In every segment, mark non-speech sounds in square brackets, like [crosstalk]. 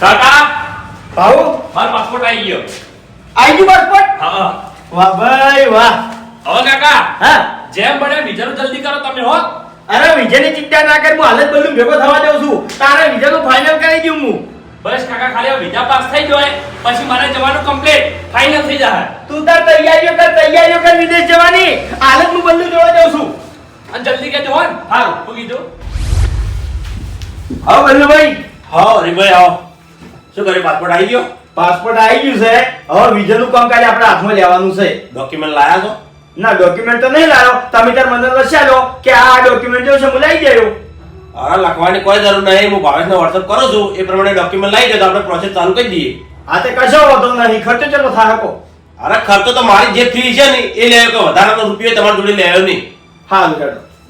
કાકા? ભાઉ? મારો પાસપોર્ટ આવી ગયો. આવી ગયું પાસપોર્ટ હા. વાહ ભાઈ વાહ. હવે કાકા હા. જેમ બને બીજાનું જલ્દી કરો તમે હો. અરે વિજયની ચિંતા ના કર હું હાલત બધું ભેગો થવા દઉં છું. તારે વિજયનું ફાઇનલ કરી દઉં હું. બસ કાકા ખાલી વિઝા પાસ થઈ જાય પછી મારે જવાનું કમ્પ્લીટ ફાઇનલ થઈ જાય તું તાર તૈયારીઓ કર તૈયારીઓ કર વિદેશ જવાની. હાલત હું બધું જોવા જાઉં છું. અને જલ્દી કહેજો હો. ને હા. શું કીધું. હા બલ્લુભાઈ હા હરીભાઈ આવો શું કર્યું પાસપોર્ટ આવી ગયો? પાસપોર્ટ આવી ગયું છે. હવે વિઝાનું કામકાજ આપણે હાથમાં લેવાનું છે. ડોક્યુમેન્ટ લાયા છો? ના ડોક્યુમેન્ટ તો નહીં લાવ્યો તમે તાર મને લખ્યા લો કે આ ડોક્યુમેન્ટ જો છે હું લઈ ગયો હા લખવાની કોઈ જરૂર નહીં. હું ભાવેશને વોટ્સઅપ કરું છું. એ પ્રમાણે ડોક્યુમેન્ટ લઈ જાય તો આપણે પ્રોસેસ ચાલુ કરી દઈએ. આ તે કશો વાંધો નહીં. ખર્ચો ચલો થાય અરે ખર્ચો તો મારી જે ફી છે ને. એ લેવો કે વધારાનો રૂપિયો તમારી જોડે લેવો નહીં. હા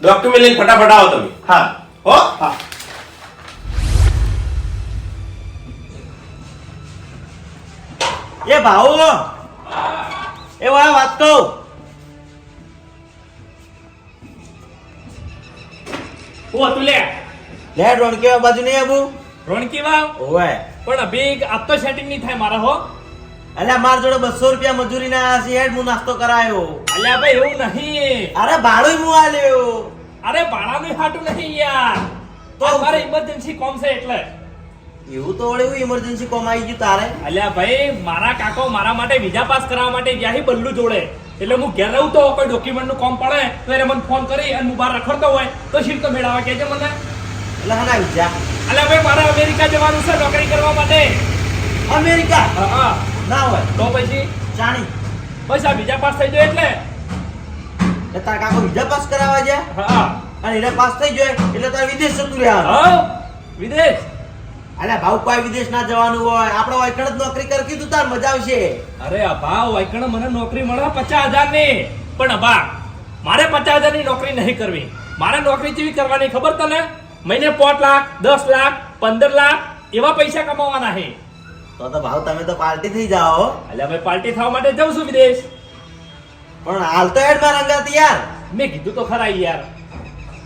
ડોક્યુમેન્ટ લઈને ફટાફટ આવો તમે. હા. હો? હા. એ ભાઉ એ વાત કહું. લે. લે રોણકી બાજુ નહીં આવું? રોણકી વાવ પણ અભી તો સેટિંગ નહીં થાય મારા હો. અલ્યા માર જોડે બસો રૂપિયા મજૂરી ના હેડ હું નાસ્તો કરાયો. અલ્યા ભાઈ એવું નહીં. અરે ભાડું હું આલ્યો. અરે ભાડાનું હાટું નહીં યાર? તો મારે ઇમરજન્સી કોમ છે એટલે. એવું તો વળે એવું ઇમરજન્સી કોમ આવી ગયું તારે? અલ્યા ભાઈ મારા કાકો મારા માટે વિઝા પાસ કરાવવા માટે ગયા હી બલ્લુ જોડે. એટલે હું ઘેર રહું તો કોઈ ડોક્યુમેન્ટનું કોમ પડે તો એને મને ફોન કરી અને હું બહાર રખડતો હોય તો શીટ તો મેળવવા કહેજે મને. એટલે હા વિઝા અલ્યા ભાઈ મારે અમેરિકા જવાનું છે નોકરી કરવા માટે. અમેરિકા? હા, હા. ના હોય. તો પછી? જાણી. બસ આ વિઝા પાસ થઈ જાય એટલે. એટલે તારા કાકો વિઝા પાસ કરાવવા જાય હા. અને એને પાસ થઈ જાય એટલે તારે વિદેશ જતું રહ્યા હા વિદેશ? અલ્યા ભાવ કોઈ વિદેશ ના જવાનું હોય. આપણે વાયકણ જ નોકરી કરી કીધું તાર મજા આવશે. અરે અભા વાયકણ મને નોકરી મળે પચાસ હજારની પણ અભા મારે પચાસ હજારની નોકરી નહીં કરવી. મારે નોકરી કેવી કરવાની ખબર તને? મહિને પાંચ લાખ દસ લાખ પંદર લાખ એવા પૈસા કમાવાના છે. તો તો ભાવ તમે તો પાર્ટી થઈ જાઓ. એટલે અમે પાર્ટી થવા માટે જઉં છું વિદેશ. પણ હાલ તો એડ મારા અંગાત યાર. મેં કીધું તો ખરા યાર.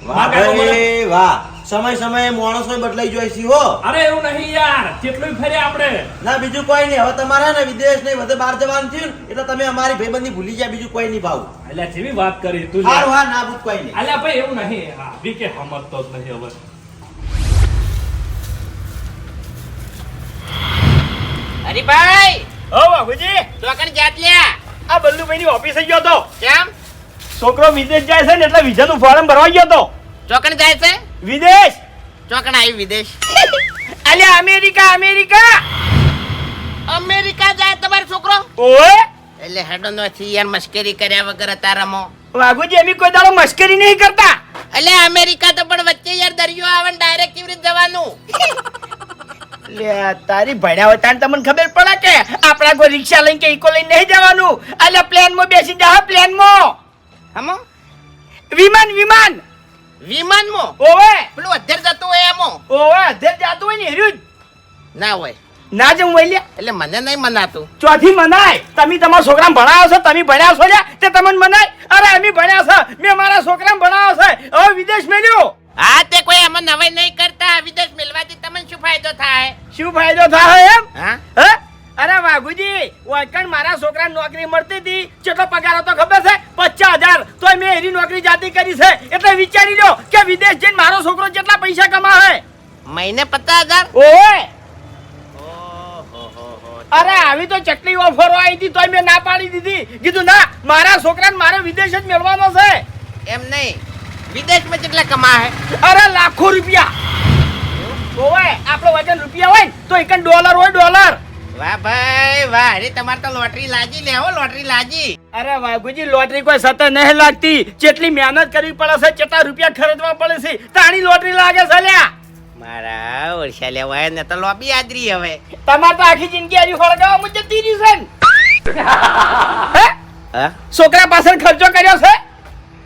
વાહ વાહ. સમય સમયે માણસો બદલાઈ જાય છે હો. અરે એવું નહીં યાર કેટલું ફર્યા આપણે. ના બીજું કોઈ નહીં. હવે તમારે ને વિદેશ નહીં બધે બહાર જવાનું થયું એટલે તમે અમારી ભાઈબંધી ભૂલી ગયા બીજું કોઈ નહીં ભાવ. એટલે જેવી વાત કરી તું હારું હા ના ભૂત કોઈ નહીં. અલ્યા ભાઈ એવું નહીં. બી કે સમજતો જ નહીં હવે. હરીભાઈ! ઓ બાબુજી. ચોકણ જાત લ્યા આ બલ્લુભાઈ ની ઓફિસે ગયો તો. કેમ? છોકરો વિદેશ જાય છે ને એટલે વિઝાનું ફોર્મ ભરવા ગયો તો. ચોકણ જાય છે? વિદેશ? ચોકડા આવી વિદેશ. [laughs] અલ્યા અમેરિકા અમેરિકા! અમેરિકા જાય તમારો છોકરો? ઓય એટલે હેડો નથી યાર મશ્કરી કર્યા વગર તારામો વાઘુજી એમી કોઈ દાડો મશ્કરી નહીં કરતા. એટલે અમેરિકા તો પણ વચ્ચે યાર દરિયો આવે ને ડાયરેક્ટ કેવી રીતે જવાનું. [laughs] લે તારી ભણ્યા હોય તાને તમને ખબર પડે કે આપણા કોઈ રિક્ષા લઈને કે ઈકો લઈને નહીં જવાનું? અલ્યા પ્લેનમાં બેસી જા પ્લેનમાં. હમો. વિમાન વિમાન! વિમાનમાં? ઓવે! પેલું અધેર જતું હોય એમો? ઓવે અધેર જતું હોય ને હેર્યું ના હોય. ના જવું હું લ્યા. એટલે મને નહીં મનાતું. ચોથી મનાય. તમે તમારા છોકરાને ભણાવો છો તમે ભણ્યા છો લ્યા તે તમને મનાય. અરે અમે ભણ્યા છે મેં મારા છોકરાને ભણાવો છે. હવે વિદેશ મેલ્યો. હા તે કોઈ આમાં નવાઈ નહીં કરતા. વિદેશ મિલવાથી તમને શું ફાયદો થાય? શું ફાયદો થાય એમ? હા? હે? અરે વાઘુજી વાકણ મારા છોકરાને નોકરી મળતી હતી. કેટલો પગાર હતો ખબર છે? પચાસ હજાર. તો મેં એની નોકરી જાતી કરી છે. એટલે વિચારી લો કે વિદેશ જઈને મારો છોકરો કેટલા પૈસા કમાવે. મહિને પચાસ હજાર? ઓય અરે આવી તો ચટણી ઓફરો આવી હતી તોય મેં ના પાડી દીધી. કીધું ના મારા છોકરાને મારે વિદેશ જ મેળવાનો છે. એમ નહીં. વિદેશમાં કેટલા કમાય અરે લાખો રૂપિયા. ઓય આપણો વજન રૂપિયા હોય તો એક ડોલર હોય ડોલર. વાહ ભાઈ વાહ. અરે તમારે તો લોટરી લાજી લેવો લોટરી લાજી અરે વાઘુજી લોટરી કોઈ સતત નહીં લાગતી. જેટલી મહેનત કરવી પડે છે કેટલા રૂપિયા ખર્ચવા પડે છે તાણી લોટરી લાગે છે લ્યા. મારા ઓરસા લેવાય ને તો લોબી આદરી હવે. તમારે તો આખી જિંદગી આવી ફળગાવા મુજબ તીરી છે છોકરા પાછળ ખર્ચો કર્યો છે?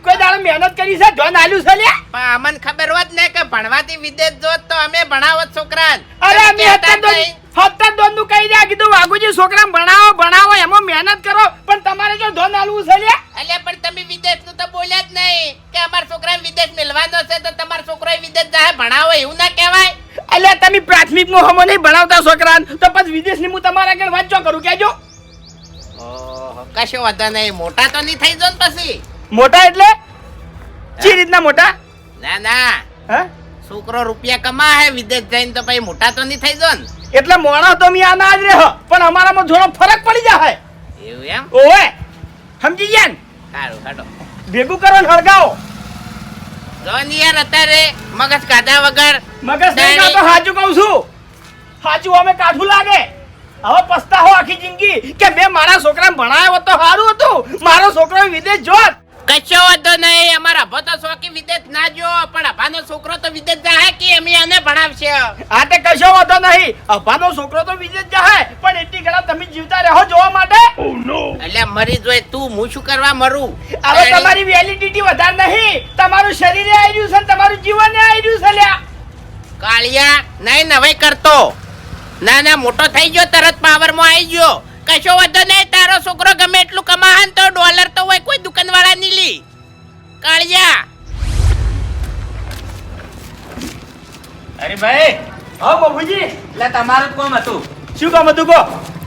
કોઈ દાડે મહેનત કરી છે? ધોન આલ્યું છે લ્યા? પણ અમને ખબર હોત ને કે ભણવાથી વિદેશ જોત તો અમે ભણાવત છોકરા અરે અમે હતા હત્તર દોન ધોનનું કહી દે કીધું વાઘુજી છોકરા ભણાવો ભણાવો એમાં મહેનત કરો પણ તમારે જો ધોન આલવું છે લે અલ્યા પણ તમે વિદેશનું તો બોલ્યા જ નહીં કે અમારા છોકરા વિદેશ મેળવાનો છે તો તમાર છોકરો વિદેશ જાય ભણાવો એવું ના કહેવાય. એટલે તમે પ્રાથમિકમાં હમો નહીં ભણાવતા છોકરાને તો પછી વિદેશની હું તમારા આગળ વાંચો કરું કેજો ઓહો, કશો વાંધો નહીં મોટા તો નહીં થઈ જો ને પછી. મોટા એટલે? જે રીતના મોટા? ના ના. હા? છોકરો રૂપિયા કમા હે વિદેશ જઈને તો પછી મોટા તો નહીં થઈ જો ને. એટલે મોણા તો મિયા આના જ રહે. પણ અમારામાં થોડો ફરક પડી જાય એવું એમ? ઓએ સમજી ગયા ને? સારું હાડો ભેગું કરો ને હળગાવો. જો ને યાર અત્યારે મગજ કાઢા વગર મગજ નહીં. તો સાચું કહું છું. સાચું અમે કાઠું લાગે. હવે પસ્તાવો આખી જિંદગી કે મેં મારા છોકરાને ભણાવ્યો હતો તો સારું હતું. મારો છોકરો વિદેશ જોત. કશો વાંધો નહીં અમારા અભો તો શોખી વિદેશ ના જો પણ અભાનો છોકરો તો વિદેશ જાહે કે અમે એને ભણાવશે? આ તે કશો વાંધો નહીં અભાનો છોકરો તો વિદેશ જાહે પણ એટલી ઘણા તમે જીવતા રહો જોવા માટે. એટલે મરી જોઈએ તું હું શું કરવા મરું? હવે તમારી વેલિડિટી વધારે નહીં તમારું શરીરે આવી રહ્યું છે તમારું જીવન આવી રહ્યું છે લ્યા. કાળિયા નહીં નવાઈ કરતો. ના ના મોટો થઈ ગયો તરત પાવરમાં આવી ગયો. કશો વાંધો નહીં તારો છોકરો ગમે એટલું કમાહન તો ડોલર તો હોય કોઈ દુકાન વાળા ની લી. કાળિયા. અરે ભાઈ હા બાબુજી. એટલે તમારું કોમ હતું. શું કામ હતું કો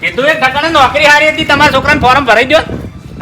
કીધું એક ઠકાણે નોકરી હારી હતી તમારા છોકરાને ફોર્મ ભરાઈ દો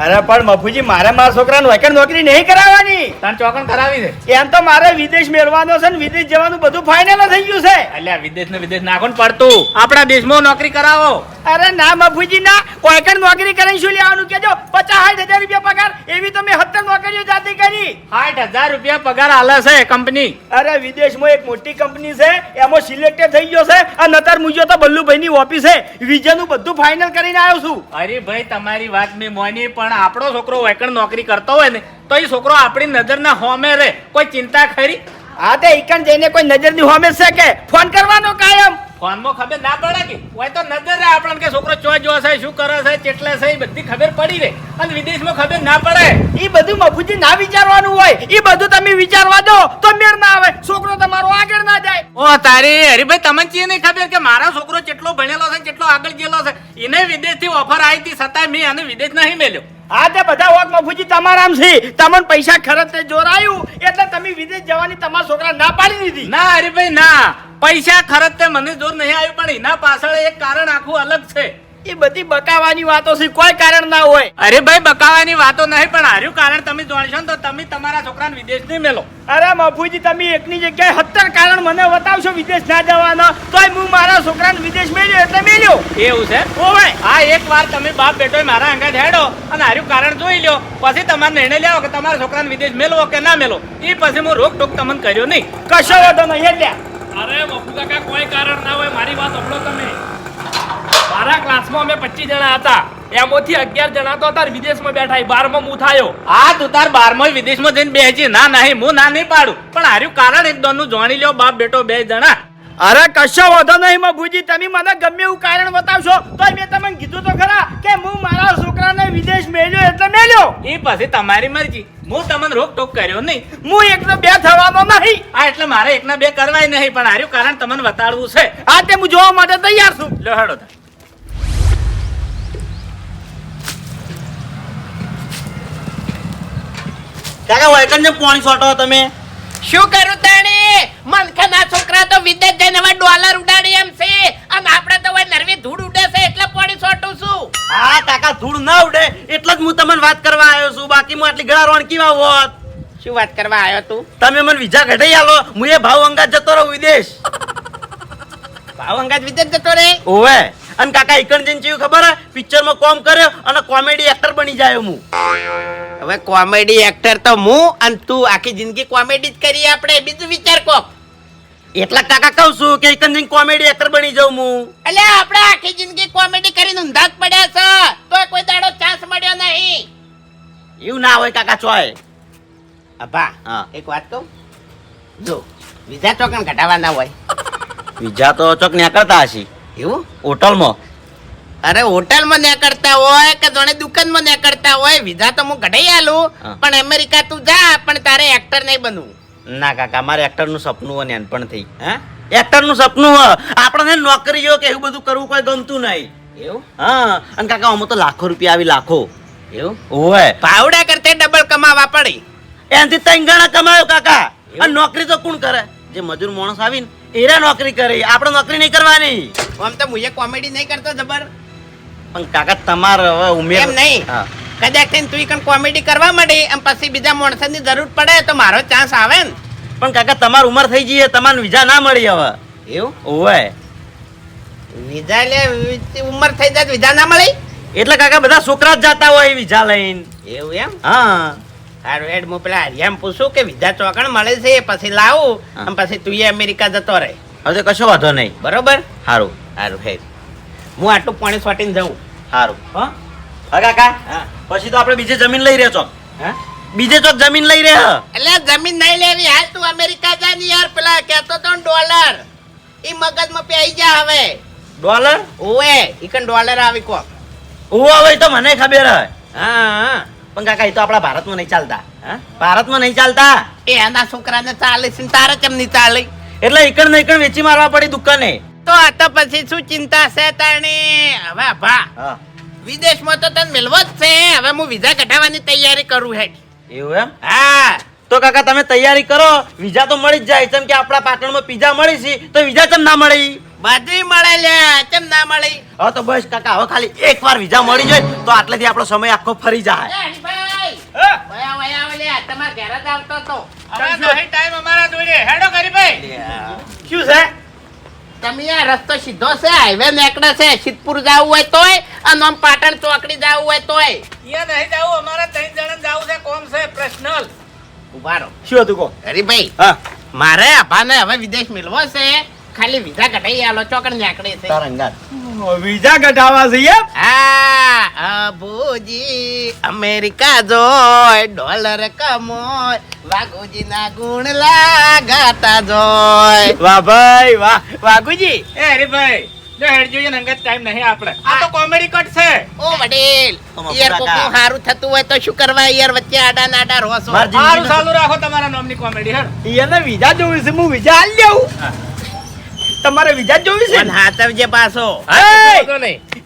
અરે પણ મફુજી મારે મારા છોકરાને વૈકણ નોકરી નહીં કરાવવાની? તાર ચોકન કરાવી દે. એમ તો મારે વિદેશ મેળવાનો છે ને વિદેશ જવાનું બધું ફાઇનલ થઈ ગયું છે. એટલે વિદેશ ને વિદેશ નાખો ને પડતું. આપણા દેશમાં નોકરી કરાવો. અરે ના બાપુજી ના. વૈકણ નોકરી કરીને શું લેવાનું કેજો પચાસ સાઠ હજાર રૂપિયા પગાર. એવી તો મેં સત્તર નોકરીઓ જાતે કરી. સાઠ હજાર રૂપિયા પગાર આલે છે કંપની. અરે વિદેશમાં એક મોટી કંપની છે એમાં સિલેક્ટેડ થઈ ગયો છે અને નતર મુજો તો બલ્લુભાઈ ની ઓફિસ છે વિઝાનું બધું ફાઇનલ કરીને આવ્યો છું. અરે ભાઈ તમારી વાત મેં મોની પણ આપણો છોકરો વેકણ નોકરી કરતો હોય ને તો એ છોકરો આપણી નજરના હોમે રે કોઈ ચિંતા ખરી? હા તે એકણ જઈને કોઈ નજરની હોમે છે કે? ફોન કરવાનો કાયમ. ફોનમાં ખબર ના પડે કે હોય તો નજર રહે આપણને કે છોકરો ચો જો છે શું કરે છે, કેટલા છે, એ બધી ખબર પડી રહે. અને વિદેશમાં ખબર ના પડે. એ બધું મફુજી ના વિચારવાનું હોય. એ બધું તમે વિચારવા દો તો મેર ના આવે. છોકરો તમારો આગળ ના જાય. ઓ તારી હરીભાઈ તમને ચી નહીં ખબર કે મારા છોકરો કેટલો ભણેલો છે કેટલો આગળ ગયેલો છે? એને વિદેશથી ઓફર આવી હતી છતાંય મેં એને વિદેશ નહીં મેલ્યો. આ તે બધા વાત મફુજી તમારામ છે. તમને પૈસા ખરચતે જોરાયું. એટલે તમે વિદેશ જવાની તમારા છોકરા ના પાડી દીધી. ના હરીભાઈ ના. પૈસા ખરચ તે મને જોર નહીં આવ્યું પણ એના પાછળ એક કારણ આખું અલગ છે. એ બધી બકાવાની વાતો છે કોઈ કારણ ના હોય. અરે ભાઈ બકાવાની વાતો નહીં પણ હાર્યું કારણ તમે જાણશો તો તમે તમારા છોકરાને વિદેશ નહીં મેલો. અરે મફુજી તમે એકની જગ્યાએ સત્તર કારણ મને બતાવશો વિદેશ ના જવાના. તોય હું મારા છોકરાને વિદેશ મેળ્યો એટલે મેળ્યો એવું છે? ઓવે આ એક વાર તમે બાપ બેટો મારા અંગે હેડો અને હાર્યું કારણ જોઈ લ્યો. પછી તમારે નિર્ણય લેવો કે તમારા છોકરાને વિદેશ મેળવો કે ના મેલો એ પછી હું રોક ટોક તમને કર્યો નહીં. કશો વાંધો નહીં એટલે અરે બપુ કાકા કોઈ કારણ ના હોય મારી વાત સાંભળો તમે. મારા ક્લાસમાં અમે પચીસ જણા હતા. એમાંથી અગિયાર જણા તો તાર વિદેશમાં બેઠા બારમાં હું થાયો. હા તું તાર બારમાં વિદેશમાં જઈને બેસી ના નહીં હું ના નહીં પાડું. પણ હાર્યું કારણ એક દોનનું જાણી લ્યો બાપ બેટો બે જણા. અરે કશો વાંધો નહીં મફુજી તમે મને ગમે એવું કારણ બતાવશો તો મેં તમને કીધું તો ખરા કે હું મારા છોકરાને વિદેશ મેલ્યો એટલે મેલ્યો. એ પછી તમારી મરજી. હું તમને રોક ટોક કર્યો નહીં. હું એકનો બે થવાનો નહીં. આ એટલે મારે એકના બે કરવાય નહીં પણ હાર્યું કારણ તમને બતાડવું છે. આ તે હું જોવા માટે તૈયાર છું. લો હેડો કાકા વૈકણ ને પાણી છોટો તમે. શું કરું તાણી? મનખાના છોકરા તો વિદેશ જઈને હવે ડોલર ઉડાડી એમ છે. અને આપણે તો હવે નરવી ધૂળ ઉડે છે એટલે પાણી છોટું છું. હા કાકા ધૂળ ના ઉડે એટલે જ હું તમને વાત કરવા આવ્યો છું. બાકી હું આટલી ગળા રોણકી માં હોત? શું વાત કરવા આવ્યો તું? તમે મને વિઝા કઢાઈ આલો હું એ ભાવ અંગાત જતો રહું વિદેશ. ભાવ અંગાજ વિદેશ જતો રે ઓવે અને કાકા ઈકણ જઈને ચેવું ખબર હે? પિક્ચરમાં કોમ કર્યો અને કોમેડી એક્ટર બની જાય હું. હવે કોમેડી એક્ટર તો હું અને તું આખી જિંદગી કોમેડી જ કરી આપણે. બીજું વિચાર કોક? એટલા કાકા કહું છું કે ઈકણ જઈને કોમેડી એક્ટર બની જાઉં હું. એટલે આપણે આખી જિંદગી કોમેડી કરીને ઊંધા જ પડ્યા છે. તો કોઈ દાડો ચાન્સ મળ્યો નહીં. એવું ના હોય કાકા ચોય. અભા હા. એક વાત કહું? જો વિઝા ચોકન કઢાવવાના હોય. વિઝા તો ચોક ન્યા કરતા હશી. એવું? હોટલમાં. અરે હોટલમાં ન કરતા હોય કે જોણે દુકાનમાં ન કરતા હોય વિઝા તો હું કઢાઈ આલું. પણ અમેરિકા તું જા પણ તારે એક્ટર નહીં બનવું. ના કાકા મારે એક્ટરનું સપનું હોય નાનપણથી હે? એક્ટરનું સપનું હોય. આપણને નોકરીઓ કે એવું બધું કરવું કોઈ ગમતું નહીં. એવું? હા. અને કાકા અમે તો લાખો રૂપિયા આવી લાખો. એવું? હોય. પાવડા કરતે ડબલ કમાવા પડી. એનાથી ત્રણ ગણા કમાયો કાકા. અને નોકરી તો કોણ કરે? જે મજૂર માણસ આવીને એરા નોકરી કરી આપણે નોકરી નહીં કરવાની. આમ તો મુજે કોમેડી નહીં કરતો જબર. પણ કાકા તમાર હવે ઉમેર એમ નહીં. કદાચ થઈને તું કણ કોમેડી કરવા માંડી એમ પછી બીજા માણસની જરૂર પડે તો મારો ચાન્સ આવે ને. પણ કાકા તમાર ઉંમર થઈ જઈએ તમારે વિઝા ના મળી હવે. એવું? હોય વિઝા લે ઉંમર થઈ જાય વિઝા ના મળી? એટલે કાકા બધા છોકરા જ જતા હોય વિઝા લઈને. એવું એમ? હા. સારું એડ હું પેલા હરિયામ પૂછું કે વિઝા ચોકણ મળે છે પછી લાવું. અને પછી તું અમેરિકા જતો રહે. હવે કશો વાંધો નહીં. બરોબર? સારું સારું હે હું આટલું પાણી સોટીને જઉં. સારું હા? હા કાકા? હા. પછી તો આપણે બીજે જમીન લઈ રહ્યો ચોક હા? બીજે ચોક જમીન લઈ રહ્યો. એટલે જમીન નહીં લેવી. હાલ તું અમેરિકા જા ને યાર. પેલા કહેતો તો ડોલર. એ મગજમાં પેઈ જા હવે. ડોલર? ઓએ ઈકન ડોલર આવી કો ઓવો આવે તો મને ખબર હે હા હા. પણ કાકા એ તો આપણા ભારતમાં નહીં ચાલતા. હા? ભારતમાં નહીં ચાલતા? એ એના છોકરાને ચાલે છે ને તારે કેમ નહીં ચાલે? એટલે એકણ ને એકણ વેચી મારવા પડી દુકાને. તો આ તો પછી શું ચિંતા છે તાણી? હવે ભા હા. વિદેશમાં તો તને મેળવો જ છે. હવે હું વિઝા કઢાવવાની તૈયારી કરું હેડ એવું એમ? હા. તો કાકા તમે તૈયારી કરો. વિઝા તો મળી જ જાય. જેમ કે આપણા પાટણમાં પીઝા મળી છે તો વિઝા કેમ ના મળી? બધી મળે લે કેમ ના મળી? હવે તો બસ કાકા હવે ખાલી એક વાર વિઝા મળી જાય તો આટલેથી આપણો સમય આખો ફરી જાય. તમારા ઘરે જ આવતો તો. ટાઈમ અમારા જોડે. હેડો કરી ભાઈ શું છે? તમે આ રસ્તો સીધો છે હાઈવે નીકળે છે સિદ્ધપુર જવું હોય તોય અને આમ પાટણ ચોકડી જવું હોય તોય. અહીંયા નહીં જવું અમારા ત્રણ જણ જવું છે કોમ છે પ્રશ્નલ ઉભારો શું હતું કો હરીભાઈ હા. મારે આભાને હવે વિદેશ મેળવો છે. ખાલી વિઝા કઢાઈ આલો ચોકડ નીકળે છે. તારંગાત વિઝા કઢાવા છે હા અબુજી અમેરિકા જોય ડોલર કમોય વાઘુજી ના ગુણ લાગાતા જોય. વાહ ભાઈ વાહ. વાઘુજી? એ હરીભાઈ જો હેડ જોઈએ ને ટાઈમ નહીં આપણે. આ તો કોમેડી કટ છે. ઓ વડીલ યાર કાકા. હારું થતું હોય તો શું કરવા યાર વચ્ચે આડા નાડા રોસો ચાલુ રાખો તમારા નામની કોમેડી વિઝા જોવી છે હું વિઝા આલી લઉં તમારે વિઝા જોવી છે? હાથવજે પાછો!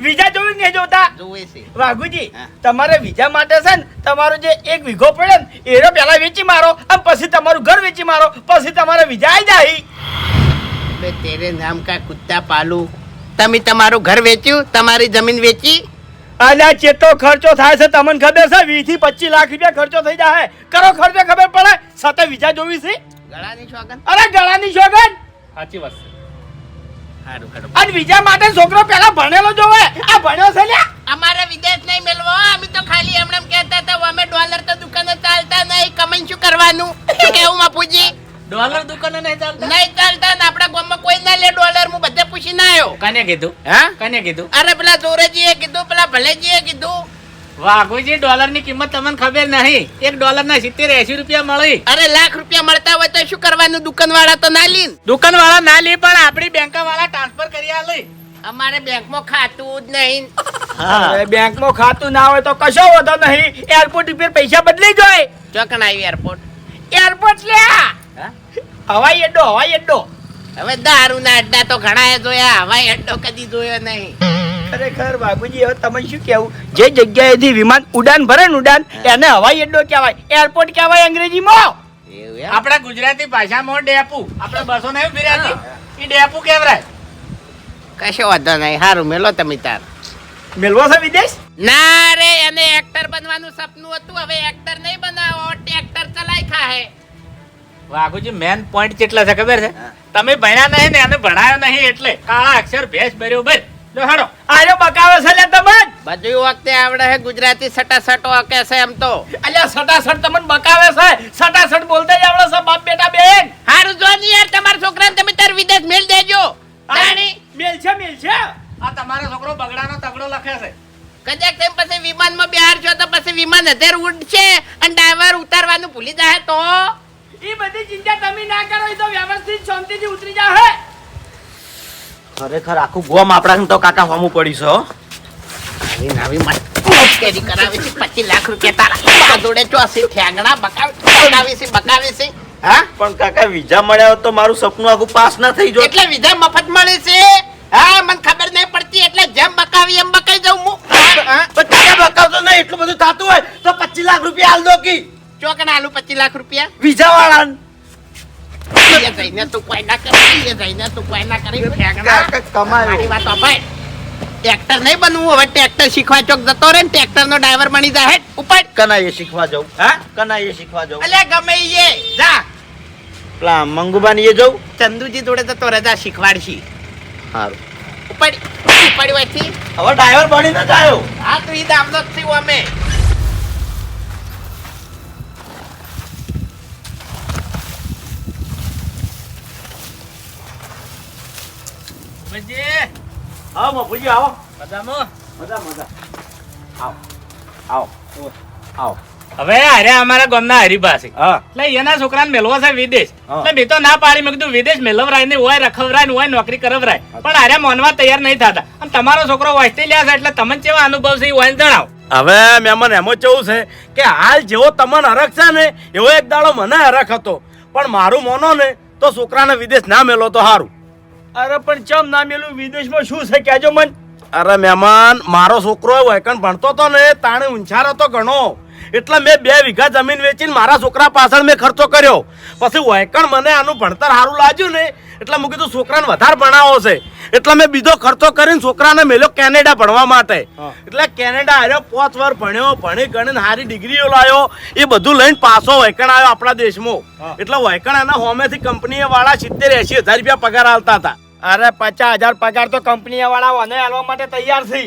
વિઝા જોવી ને જોતા? જોવે છે. વાઘુજી તમારે વિઝા માટે છે ને તમારો જે એક વીઘો પડે ને એનો પેલા વેચી મારો અને પછી તમારું ઘર વેચી મારો પછી તમારે વિઝા આવી જાય. તેરે નામ કા કુત્તા પાલુ. તમે તમારું ઘર વેચ્યું તમારી જમીન વેચી? અને ચેટલો ખર્ચો થાય છે તમને ખબર છે વીસથી પચીસ લાખ રૂપિયા ખર્ચો થઈ જાય. કરો ખર્ચો ખબર પડે? સાથે વિઝા જોવી છે? ગળાની શોગન? અરે ગળાની શોગન? સાચી વાત છે. અને બીજા માટે છોકરો પેલા ભણેલો જોવે. આ ભણ્યો છે લ્યા? અમારે વિદેશ નહીં મેળવો અમે તો ખાલી એમને કહેતા હતા અમે ડોલર તો દુકાને ચાલતા નહીં. કમાઈ શું કરવાનું? કેવું બાપુજી. ડોલર દુકાને નહીં ચાલતા? નહીં ચાલતા ને આપણા ગામમાં કોઈ ના લે ડોલર. હું બધે પૂછીને આવ્યો કને કીધું? હા? કને કીધું? અરે પેલા જોરેજીએ કીધું પેલા ભલેજીએ કીધું. વાઘુજી ડોલરની કિંમત તમને ખબર નહીં. એક ડોલર ના સિત્તેર એસી રૂપિયા મળી. અરે લાખ રૂપિયા મળતા હોય તો શું કરવાનું? દુકાન વાળા તો ના લી દુકાન વાળા ના લી પણ આપણી બેંક વાળા ટ્રાન્સફર કરી આલી અમારે બેંકમાં ખાતું જ નહીં. બેંકમાં ખાતું ના હોય તો કશો વધો નહીં. એરપોર્ટ ઉપર પૈસા બદલી જાય. ચોકણ આવ્યું એરપોર્ટ એરપોર્ટ લ્યા હવાઈ અડ્ડો હવાઈ અડ્ડો. હવે દારૂ ના અડ્ડા તો ઘણા જોયા. હવાઈ અડ્ડો કદી જોયો નહીં. ખરેખર બાબુજી હવે તમે શું કેવું જે જગ્યાએથી વિમાન ઉડાન ભરે ને ઉડાન એને હવાઈ અડ્ડો કહેવાય. એરપોર્ટ કહેવાય અંગ્રેજીમાં. આપણા ગુજરાતી ભાષામાં ડેપુ. આપણે બસો નહીં ફેર્યા એ ડેપુ કેવરાય કશો વાંધો નહીં. સારું મેલો તમે તાર. મેલવો છે વિદેશ? ના રે એને એક્ટર બનવાનું સપનું હતું. હવે એક્ટર નહીં બનાવો. ટ્રેક્ટર ચલાઈ ખાહે. વાઘુજી મેન પોઈન્ટ કેટલા છે ખબર છે? તમે ભણ્યા નહીં ને એને ભણાયો નહીં એટલે કાળા અક્ષર ભેસ ભર્યો ભાઈ લો હેડો આર્યો બકાવે છે લે તમે બધું વખતે આવડે છે ગુજરાતી સટાસટ વાકે છે એમ તો. અલ્યા સટાસટ તમને બકાવે છે. સટાસટ બોલતા જ આવડે છે બાપ બેટા બેન. હારું જો ને યાર તમારા છોકરાને તમે તાર વિદેશ મેલ દેજો. મેલ છે મેલ છે. આ તમારો છોકરો બગડાનો તગડો લખે છે. કદાચ તેમ પછી વિમાનમાં બિહાર છો તો પછી વિમાન હજાર ઉડશે અને ડ્રાઈવર ઉતારવાનું ભૂલી જાય તો. એ બધી ચિંતા તમે ના કરો એ તો વ્યવસ્થિત શાંતિથી ઉતરી જાહે. ખરેખર આખું ગોમ આપણા તો કાકા હોમું પડી છે આવી નાવી કેરી કરાવી છે પચીસ લાખ રૂપિયા તારા બાજોડે ચોસી ઠેંગણા બકાવી છે બકાવી છે. હા? પણ કાકા વિઝા મળ્યા હોત તો મારું સપનું આખું પાસ ના થઈ જાય એટલે વિઝા મફત મળે છે? હા મને ખબર નહીં પડતી એટલે જેમ બકાવી એમ બકાઈ જાઉં હું. કાકા બકાવતો નહીં એટલું બધું થતું હોય તો પચીસ લાખ રૂપિયા હાલ દો કી. ચોકના આલુ પચીસ લાખ રૂપિયા? વિઝા વાળા જઈને તું ના ના હવે ટ્રેક્ટર શીખવા ચોક જતો નો બની જાય હા ગમે એ જા પેલા મંગુબાની એ જવું. ચંદુજી જોડે જતો રજા શીખવાડશી સારું ઉપર ઉપર હવે ડ્રાઈવર બનીને જ આવ્યો હા, તું ઈ દામનો જ થયું અમે. આવો મફુજી આવો. મજામાં? મજા મજા. આવો આવો. આવો. હવે અરે અમારા ગામના હરીબા છે હા. એટલે એના છોકરાને મેલવો છે વિદેશ. એટલે મેં તો ના પાડી મેં કીધું વિદેશ મેલવરાય ને હોય રખવરાય ને હોય નોકરી કરવરાય. પણ અરે માનવા તૈયાર નહીં થતા. અને તમારો છોકરો ઓસ્ટ્રેલિયા છે એટલે તમને કેવા અનુભવ છે એ હોય જણાવો. હવે મહેમાન એમો કેવું છે કે હાલ જેવો તમને હરખ છે ને એવો એક દાડો મને હરખ હતો. પણ મારું મોનો ને તો છોકરાને વિદેશ ના મેલો તો સારું અરે પણ ચમ ના મેલું વિદેશમાં શું છે કહેજો મન. અરે મહેમાન મારો છોકરો વૈકણ ભણતો હતો ને તાણે ઊંચાર હતો ઘણો. એટલે મેં બે વીઘા જમીન વેચીને મારા છોકરા પાછળ મેં ખર્ચો કર્યો. પછી વૈકણ મને આનું ભણતર સારું લાગ્યું ને એટલે મૂકી કીધું છોકરાને વધારે ભણાવો છે. એટલે મેં બીજો ખર્ચો કરીને છોકરાને મેલ્યો કેનેડા ભણવા માટે. એટલે કેનેડા આવ્યો પાંચ વાર ભણ્યો ભણી ગણીને સારી ડિગ્રીઓ લાવ્યો એ બધું લઈને પાછો વૈકણ આવ્યો આપણા દેશમાં. એટલે વૈકણ એના હોમેથી કંપનીએ વાળા સિત્તેર એસી હજાર રૂપિયા પગાર આવતા હતા. અરે પચાસ હજાર પગાર તો કંપની વાળા મને આલવા માટે તૈયાર છે.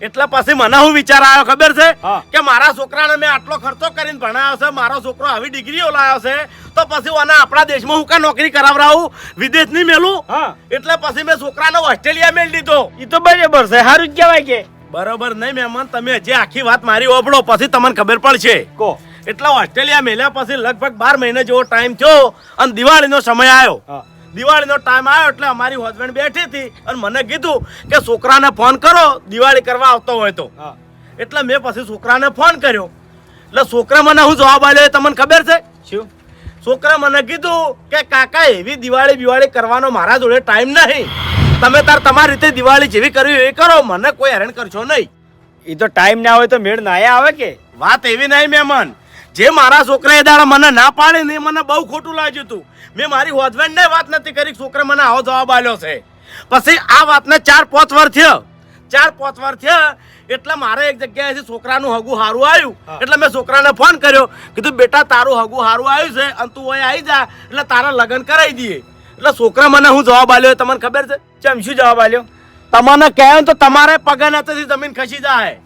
એટલે પછી મને હું વિચાર આવ્યો ખબર છે? કે મારા છોકરાને મેં આટલો ખર્ચો કરીને ભણાવ્યો છે મારો છોકરો આવી ડિગ્રીઓ લાવ્યો છે તો પછી ઓને આપણા દેશમાં હું કા નોકરી કરાવરાવું વિદેશ નહીં મેલું? એટલે પછી મેં છોકરાને ઓસ્ટ્રેલિયા મેળ દીધો. એ તો બરાબર છે સારું જ કહેવાય કે. બરોબર નહીં મહેમાન તમે જે આખી વાત મારી ઓપડો પછી તમને ખબર પડશે. કો. એટલે ઓસ્ટ્રેલિયા મેલ્યા પછી લગભગ બાર મહિના જેવો ટાઈમ થયો અને દિવાળીનો સમય આવ્યો. દિવાળીનો ટાઈમ આવ્યો એટલે અમારી હસબન્ડ બેઠી હતી અને મને કીધું કે છોકરાને ફોન કરો દિવાળી કરવા આવતો હોય તો. એટલે મેં પછી છોકરાને ફોન કર્યો. એટલે છોકરા મને હું જવાબ આવ્યો એ તમને ખબર છે? શું? છોકરા મને કીધું કે કાકા એવી દિવાળી બિવાળી કરવાનો મારા જોડે ટાઈમ નહીં. તમે તાર તમારી રીતે દિવાળી જેવી કરવી એ કરો મને કોઈ હેરાન કરશો નહીં. એ તો ટાઈમ ના હોય તો મેળ ના આવે કે? વાત એવી નહીં મહેમાન. જે મારા છોકરાએ દાડા મને ના પાડે ને એ મને બહુ ખોટું લાગ્યું હતું. મેં મારી હસબન્ડ ને વાત નથી કરી છોકરા મને આવો જવાબ આવ્યો છે. પછી આ વાતને ચાર પાંચ વાર થયો. ચાર પાંચ વાર થયા એટલે મારે એક જગ્યાએથી છોકરાનું હગું હારું આવ્યું. એટલે મેં છોકરાને ફોન કર્યો. કીધું બેટા તારું હગું હારું આવ્યું છે અને તું અહીં આવી જા. એટલે તારા લગ્ન કરાવી દઈએ. એટલે છોકરા મને હું જવાબ આલ્યો તમને ખબર છે? ચમ શું જવાબ આલ્યો તમને કહે તો તમારે પગન નથી જમીન ખસી જાય.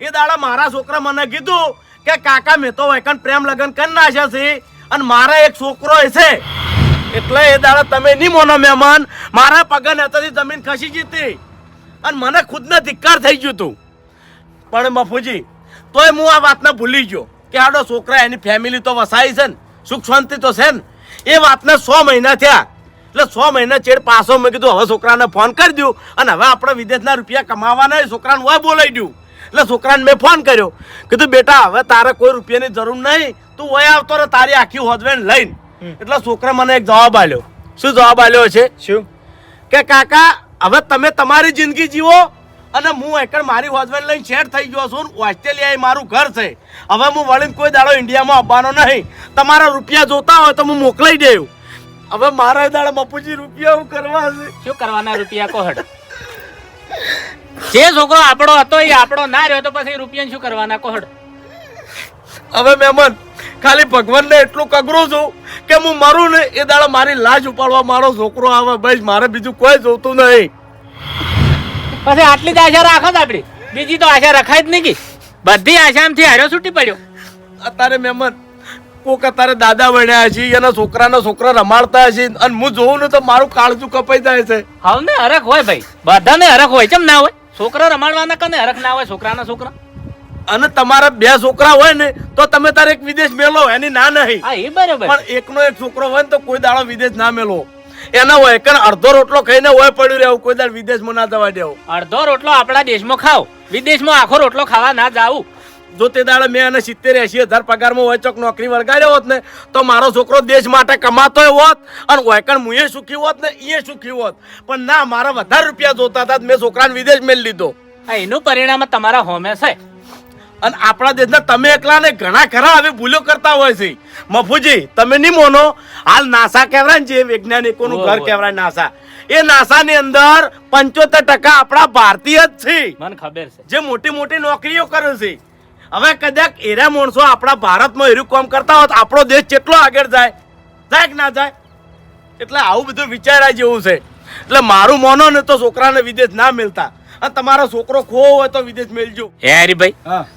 એ દાડા મારા છોકરા મને કીધું કે કાકા, મેં તો વૈકન પ્રેમ લગ્ન કરી નાખ્યા છે અને મારા એક છોકરો છે એટલે એ દાડા તમે નહીં મોનો મહેમાન. મારા પગન નથી જમીન ખસી જતી અને મને ખુદને ધિક્કાર થઈ ગયું હતું. પણ મફુજી તોય હું આ વાતને ભૂલી ગયો કે આડો છોકરા એની ફેમિલી તો વસાઈ છે ને, સુખ શાંતિ તો છે ને. એ વાતને સો મહિના થયા. એટલે સો મહિના ચેડ પાછો મેં કીધું, હવે છોકરાને ફોન કરી દઉં અને હવે આપણે વિદેશના રૂપિયા કમાવાના છોકરાને હોય બોલાવી દઉં એટલે છોકરાને મેં ફોન કર્યો. કીધું બેટા હવે તારે કોઈ રૂપિયાની જરૂર નહીં. તું વય આવતો રહે તારી આખી હોજવેન લઈને. એટલે છોકરા મને એક જવાબ આલ્યો શું જવાબ આલ્યો છે? શું? કે કાકા હવે તમે તમારી જિંદગી જીવો અને હું એકડ મારી હસબન્ડ લઈને શેર થઈ ગયો છું ઓસ્ટ્રેલિયા એ મારું ઘર છે. હવે હું વળીને કોઈ દાડો ઇન્ડિયામાં આવવાનો નહીં. તમારા રૂપિયા જોતા હોય તો હું મોકલાઈ દેવું હવે મારા દાડા બાપુજી રૂપિયા હું કરવા છે? શું કરવાના રૂપિયા કોહડ? જે છોકરો આપણો હતો એ આપણો ના રહ્યો તો પછી રૂપિયા શું કરવાના? કોહડ હવે મહેમાન ખાલી ભગવાનને એટલું કગરું છું કે હું મારું ને એ દાડા મારી લાજ ઉપાડવા મારો છોકરો આવે ભાઈ મારે બીજું કોઈ જોતું નહીં. પછી આટલી જ આશા રાખો જ આપડી બીજી તો આશા રખાય જ નહીં કે. બધી આશામાંથી હાર્યો છૂટી પડ્યો. અત્યારે મહેમાન કોક અત્યારે દાદા વણ્યા છે એના છોકરાના છોકરા રમાડતા છે અને હું જોઉં ને તો મારું કાળજું કપાઈ જાય છે. હાલ ને હરખ હોય ભાઈ. બધાને હરખ હોય કેમ ના હોય? છોકરો રમાડવાના કને? હરખ ના હોય છોકરાના છોકરા? અને તમારા બે છોકરા હોય ને તો તમે તારે એક વિદેશ મેલો એની ના નહીં. હા એ બરાબર. પણ એકનો એક છોકરો હોય ને તો કોઈ દાડો વિદેશ ના મેલો. એના હોય કે અડધો રોટલો ખાઈને હોય પડ્યું રહેવું કોઈ દાડ વિદેશમાં ના જવા દેવું. અડધો રોટલો આપણા દેશમાં ખાવ. વિદેશમાં આખો રોટલો ખાવા ના જાવું જો તે દાડે મેં એને સિત્તેર એસી હજાર પગારમાં હોય ચોક નોકરી વળગાડ્યો હોત ને તો મારો છોકરો દેશ માટે કમાતો હોત અને વૈકણ મુએ સુખી હોત ને એ સુખી હોત. પણ ના મારા વધારે રૂપિયા જોતા હતા મેં છોકરાને વિદેશ મેળ લીધો. એનું પરિણામ તમારા હોમે છે. અને આપણા દેશના તમે એકલા ને ઘણા ખરા હવે ભૂલો કરતા હોય છે. મફુજી તમે નહીં મોનો? હાલ નાસા કહેવાય ને જે વૈજ્ઞાનિકોનું ઘર કહેવાય નાસા. એ નાસા ની અંદર પંચોતેર ટકા આપણા ભારતીય જ છે. મને ખબર છે. જે મોટી મોટી નોકરીઓ કરે છે. હવે કદાચ એરા માણસો આપણા ભારતમાં એરું કામ કરતા હોત, આપણો દેશ કેટલો આગળ જાય જાય કે ના જાય? એટલે આવું બધું વિચારા જેવું છે. એટલે મારું મોનો ને તો છોકરાને વિદેશ ના મિલતા. અને તમારો છોકરો ખો હોય તો વિદેશ મેલજો. હે હરીભાઈ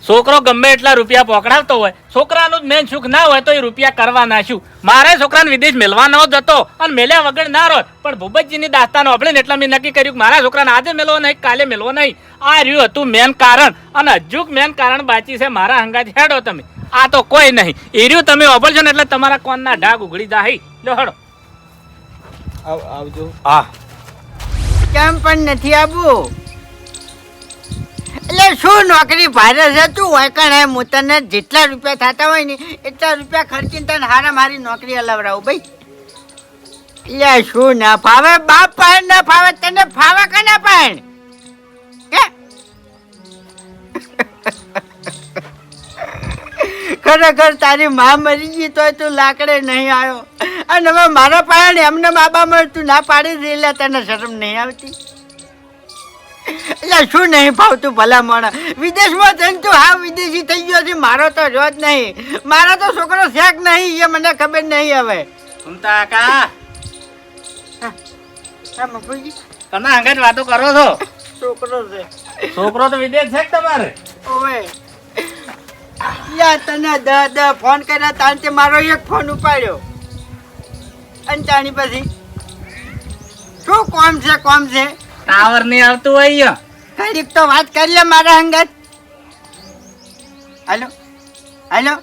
છોકરો ગમે એટલા રૂપિયા પકડાવતો હોય છોકરાનું જ મેન સુખ ના હોય તો એ રૂપિયા કરવા ના શું? મારે છોકરાને વિદેશ મેળવાનો જ હતો અને મેલ્યા વગર ના રહો પણ ભૂપતજીની દાસ્તાનો આપણે ને એટલે મેં નક્કી કર્યું કે મારા છોકરાને આજે મેળવો નહીં કાલે મેળવો નહીં. આ રહ્યું હતું મેન કારણ. અને હજુ મેન કારણ બાકી છે મારા હંગાજ હેડો તમે. આ તો કોઈ નહીં. એ રહ્યું તમે વાપરજો ને એટલે તમારા કોનના ઢાગ ઉઘડી જાય. લો આવજો. હા. કેમ પણ નથી આવું એટલે શું નોકરી ભારે છે? તું હોય કણ હું તને જેટલા રૂપિયા થતા હોય ને એટલા રૂપિયા ખર્ચીને તને હારા મારી નોકરી અલાવડાવું, ભાઈ. એટલે શું ના ફાવે? બાપ પણ ના ફાવે. તને ફાવે કે ના કે ખરેખર તારી માં મરી ગઈ તોય તું લાકડે નહીં આવ્યો. અને હવે મારા પાયણ એમને બાબા મળતું ના પાડી દે તને શરમ નહીં આવતી. એટલે શું નહીં ભાવતું ભલા મણ વિદેશમાં જઈને તું હા વિદેશી થઈ ગયો છે મારો તો જો જ નહીં. મારો તો છોકરો શેક નહીં એ મને ખબર નહીં હવે. સુનતા કા તમે આગળ વાતો કરો છો? છોકરો છે. છોકરો તો વિદેશ છે તમારે. ઓવે. યા તને દ દ ફોન કર્યા તાણ તે મારો એક ફોન ઉપાડ્યો. અને તાણી પછી શું કોમ છે કોમ છે? ટાવર નહીં આવતું હોય ઘડીક તો વાત કરી લે મારા હંગત. હાલો હાલો.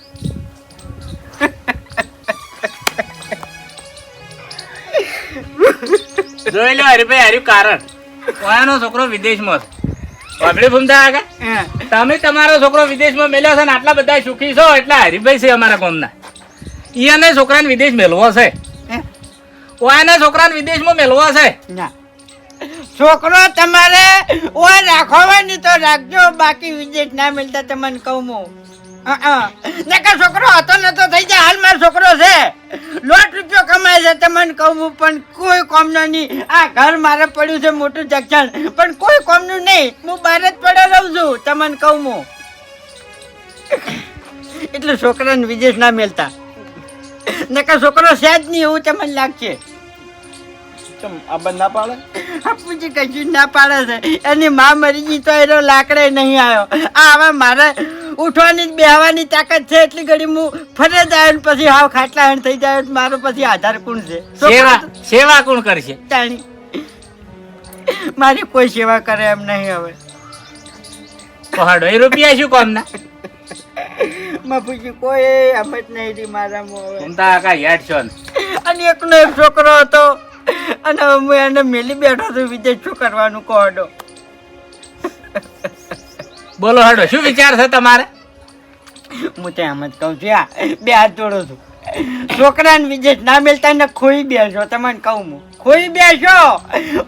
જોઈ લો હરીભાઈ હર્યું કારણ. કોયાનો છોકરો વિદેશમાં છે? વાપડી ભૂમતા આગળ? તમે તમારો છોકરો વિદેશમાં મેલ્યો છે ને આટલા બધા સુખી છો એટલે હરીભાઈ છે અમારા કોમના ઈયાને છોકરાને વિદેશ મેળવો છે. કોયાના છોકરાને વિદેશમાં મેળવો છે? ના. છોકરો તમારે ઓય રાખવાની તો રાખજો, બાકી વિદેશ ના મળતા તમને કહું હું. નકર છોકરો હતો નતો થઈ જાય, હાલ મારો છોકરો છે. લોટ રૂપિયો કમાય છે, તમને કહું પણ કોઈ કોમનો નહીં. આ ઘર મારે પડ્યું છે મોટું જક્ષણ પણ કોઈ કોમનું નહીં. હું બહાર જ પડ્યો રહું છું, તમને કહું હું. એટલે છોકરાને વિદેશ ના મેલતા નકર છોકરો છે જ નહીં, એવું તમને લાગશે. આ બંધ ના પાડે? બાપુજી કશું ના પાડે છે. એની માં મરી ગઈ તો એનો લાકડે નહીં આવ્યો. આ આવા મારે ઉઠવાની જ બેહવાની તાકાત છે એટલી ઘડી હું ફરે જાય ને પછી હાવ ખાટલા હેણ થઈ જાય મારો પછી આધાર કોણ છે? સેવા સેવા કોણ કરશે? તાણી. મારી કોઈ સેવા કરે એમ નહીં હવે. પહાડો એ રૂપિયા શું કોમના? બાપુજી કોઈ એમ નહીં રહી મારામાં હવે. ભૂમતા કાકા યાદ છો અને એકનો એક છોકરો હતો. અને હું એને મેલી બેઠો છું વિદેશ શું કરવાનું કહો બોલો હડો શું વિચાર છે તમારે? હું તો એમ જ કહું છું આ બે હાથ જોડો છું. છોકરાને વિદેશ ના મેલતા ને ખોઈ બેસો તમને કહું હું. ખોઈ બેસો.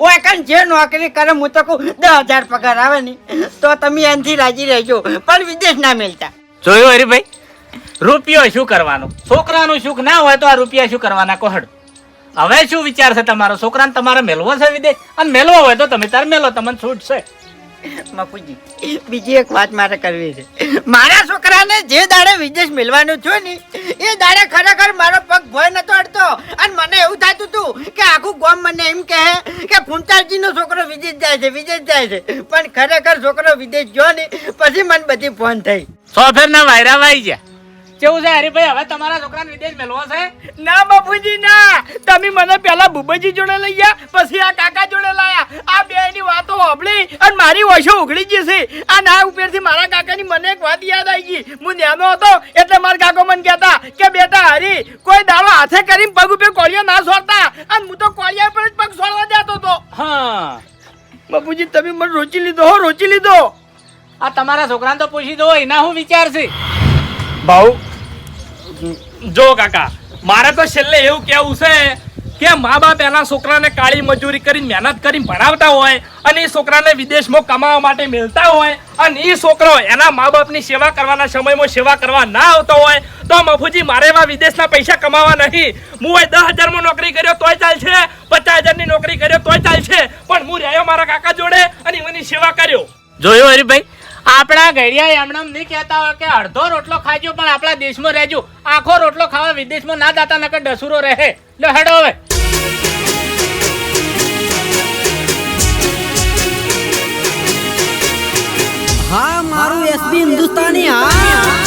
ઓય કાન જે નોકરી કરે હું તો કહું દસ હજાર પગાર આવે ને તો તમે એનાથી રાજી રહેજો. પણ વિદેશ ના મેલતા. જોયું હરીભાઈ? રૂપિયો શું કરવાનો? છોકરાનું સુખ ના હોય તો આ રૂપિયા શું કરવાના? કોહડ હવે શું વિચાર છે તમારો? છોકરાને તમારે મેળવો છે વિદેશ? અને મેળવો હોય તો તમે તાર મેલો તમને છૂટ છે. બાપુજી બીજી એક વાત મારે કરવી છે. મારા છોકરાને જે દાડે વિદેશ મેળવાનું થયું ને એ દાડે ખરેખર મારો પગ ભય નતો અડતો. અને મને એવું થતું હતું કે આખું ગામ મને એમ કહે કે ફૂંટાજી નો છોકરો વિદેશ જાય છે વિદેશ જાય છે. પણ ખરેખર છોકરો વિદેશ ગયો ને પછી મને બધી ફોન થઈ. સો ફેર ના વાયરા વાઈ ગયા. કેવું છે હરીભાઈ? હવે તમારા છોકરાને વિદેશ મેળવો છે? ના બાપુજી ના. તમે મને પહેલા ભૂપતજી જોડે લઈ ગયા પછી આ કાકા જોડે લાયા. આ બે ની વાતો સાંભળી અને મારી ઓછો ઉઘડી જશે છે. આ ના ઉપરથી મારા કાકાની મને એક વાત યાદ આવી ગઈ. હું નાનો હતો એટલે મારા કાકો મને કહેતા કે બેટા હરી કોઈ દાડો હાથે કરીને પગ ઉપર કોળિયો ના સોરતા અને હું તો કોળિયા પર જ પગ સોળવા જતો હતો. હા. બાપુજી તમે મને રોચી લીધો હો રોચી લીધો. આ તમારા છોકરાને તો પૂછી દો એના હું વિચાર છે? ભાઉ જો કાકા મારે તો છેલ્લે એવું કેવું છે કે મા બાપ એના છોકરાને કાળી મજૂરી કરીને મહેનત કરીને ભણાવતા હોય અને એ છોકરાને વિદેશમાં કમાવા માટે મેળતા હોય અને એ છોકરો એના મા બાપની સેવા કરવાના સમયમાં સેવા કરવા ના આવતો હોય તો મફુજી મારે એવા વિદેશના પૈસા કમાવા નહીં. હું એ દસ હજારમાં નોકરી કર્યો તોય ચાલશે પચાસ હજારની નોકરી કર્યો તોય ચાલશે પણ હું રહ્યો મારા કાકા જોડે અને એની સેવા કર્યો. જોયો હરીભાઈ આપણા ઘડિયા એમણે એમ નહીં કહેતા હોય કે અડધો રોટલો ખાજો, પણ આપણા દેશમાં રહેજો. આખો રોટલો ખાવા વિદેશમાં ના દાતા નકર ડસુરો રહે. લો, હેડો હવે. હા, મારું એસબી હિન્દુસ્તાની, હા.